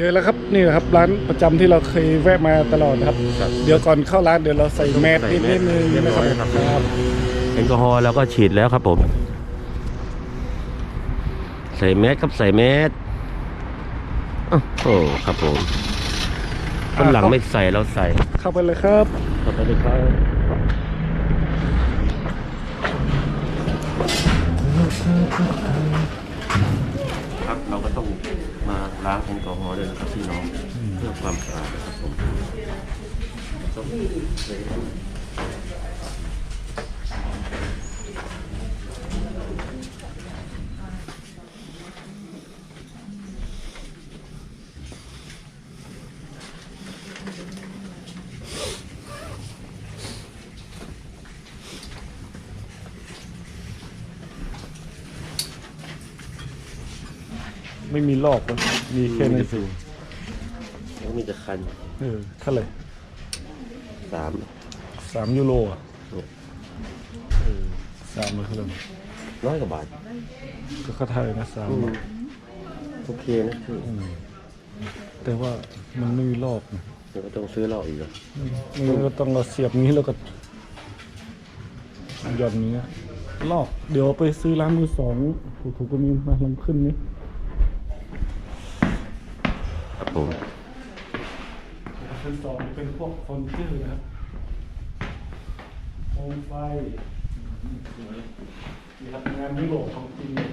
เจอแล้วครับนี่นะครับร้านประจำที่เราเคยแวะมาตลอดนะครับ ครับเดี๋ยวก่อนเข้าร้านเดี๋ยวเราใส่แมสใส่นิดแมสนึงเรียบนะร้ครับอยครับครับแอลกอฮอล์เราก็ฉีดแล้วครับผม ใส่แมสครับใส่แมสโอ้โหครับผมคนหลังไม่ใส่เราใส่เข้าไปเลยครับเข้าไปเลยครับครับเราก็ต้อง มาล้างแอลกอฮอล์ด้วยนะครับพี่น้องเพื่อความสะอาดนะครับผม ไม่มีลอกนะมีแค่ในสูแล้วมีแต่คันเออเท่าไหร่สามสามยูโรอะเออสามเลยเท่าไหร่ร้อยกว่าบาท ก็เข้าไทยนะสามบาทโอเคนะคือแต่ว่ามันไม่มีลอกนะเดี๋ยวก็ต้องซื้อเหล้าอีกเหรอมันก็ต้องเราเสียบงี้แล้วก็หย่อนนี้ยลอก เดี๋ยวไปซื้อร้านมือสองถูกๆก็มีมาลองขึ้นนี้ ครับผมเป็นสองเป็นพวกคอนเทอร์นะครับโคมไฟสวยนี่ครับงานยุโรปของจริงเลย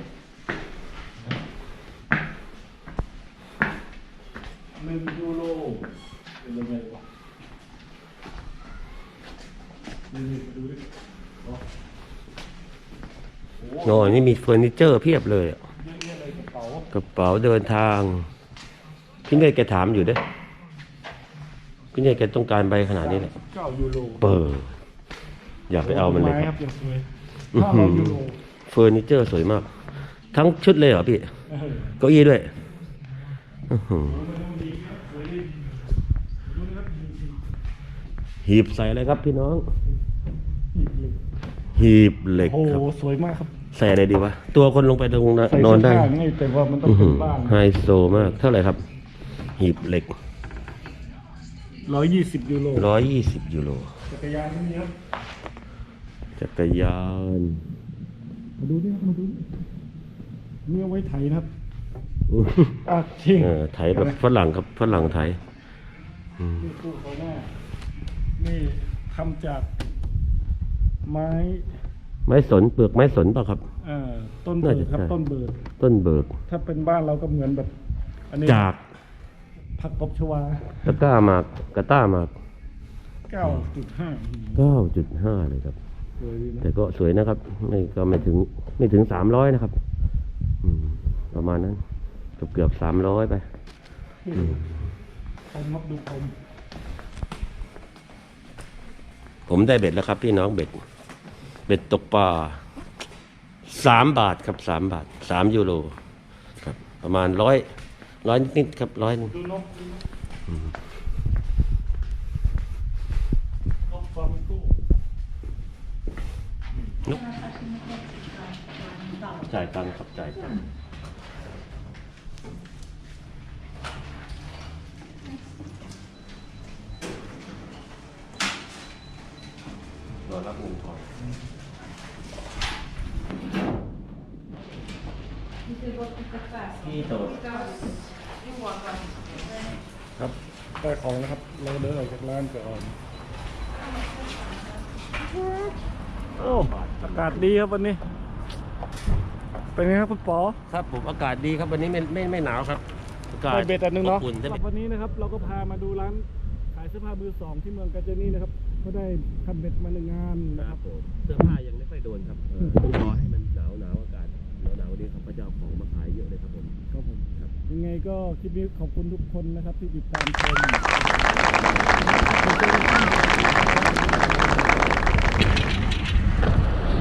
หนึ่งยูโรเป็นยังไงวะนี่นี่ดูดิอ๋อโอ้โหโน่นนี่มีเฟอร์นิเจอร์เพียบเลยอะเยอะแยะเลยกระเป๋ากระเป๋าเดินทาง พี่เนยแกถามอยู่เด้อพี่เนยแกต้องการใบขนาดนี้แหละเก้ายูโรเปิดอย่าไปเอามันเลยไม้คครัรับบยังสวยอื้อห้าหืร้อยอยูโรเฟอร์นิเจอร์สวยมาก ทั้งชุดเลยเหรอพี่เออเก้าอี้ด้วยอื้อหือหีบใส่อะไรครับพี่น้องหีบเหล็กโอ้โหครับสวยมากครับใส่อะไรดีวะ ตัวคนลงไปตรงนั้นใส่นอนเสื้อได้ผ้าง่ายแต่ว่ามันต้องอื้อเป็หืนอบ้านไฮโซมาก เท่าไหร่ครับ หีบเหล็ก ร้อยยี่สิบยูโรร้อยยี่สิบยูโร จักรยานนี่ครับจักรยาน มาดูนี่ครับมาดูนี่นี่เอาไว้ไถนะครับอะจริงเออไทยแบบฝรั่งครับฝรั่งไทยอืมนี่ตู้เขาหน้านี่ทำจาก ไม้ไม้สนเปลือกไม้สนเปล่ะครับ เอ่อต้นเบิน่าร์จะดครับใช่ ต้นเบิร์ดต้นเบิก ถ้าเป็นบ้านเราก็เหมือนแบบ อันนี้จาก ผักตบชวาตะกร้าหมากกระต้าหมากเก้าจุดห้าเก้าจุดห้าเลยครับ สวยดีนะแต่ก็สวยนะครับไม่ก็ไม่ถึงไม่ถึงสามร้อยนะครับอืมประมาณนั้นเกือบเกือบสามร้อยไป ผมมักดูผมผมได้เบ็ดแล้วครับ พี่น้องเบ็ด เบ็ดตกปลาสามบาทครับสามบาทสามยูโรครับ ประมาณร้อย ร้อยนิดๆครับร้อยนึงดูนกดูนกนกฟลามิงโก้จ่ายตังค์ครับจ่ายตังค์รอรับเงินทอนพี่โต ครับได้ของนะครับ เราเดินออกจากร้านก่อนโอ้อากาศดีครับวันนี้ เป็นไงครับคุณปอครับผมอากาศดีครับวันนี้ไม่ไม่ไม่หนาวครับอากาศได้เบ็ดอันหนึงเนาะอบอุ่นได้คเบ็รัดบวันนี้นะครับ เราก็พามาดูร้านขายเสื้อผ้ามือสองที่เมืองกาญจนีนะครับ ก็ได้ทำเบ็ดมาหนึ่งงานนะคครัรับบผมเสื้อผ้ายังไม่ค่อยโดนครับเออต้องรอให้มันหนาวหนาวอากาศ หนาวหนาวดีครับพระเจ้าของมาขายเยอะเลยครับผม ครับผมครับ ยังไงก็คลิปนี้ขอบคุณทุกคนนะครับที่ติดตามชม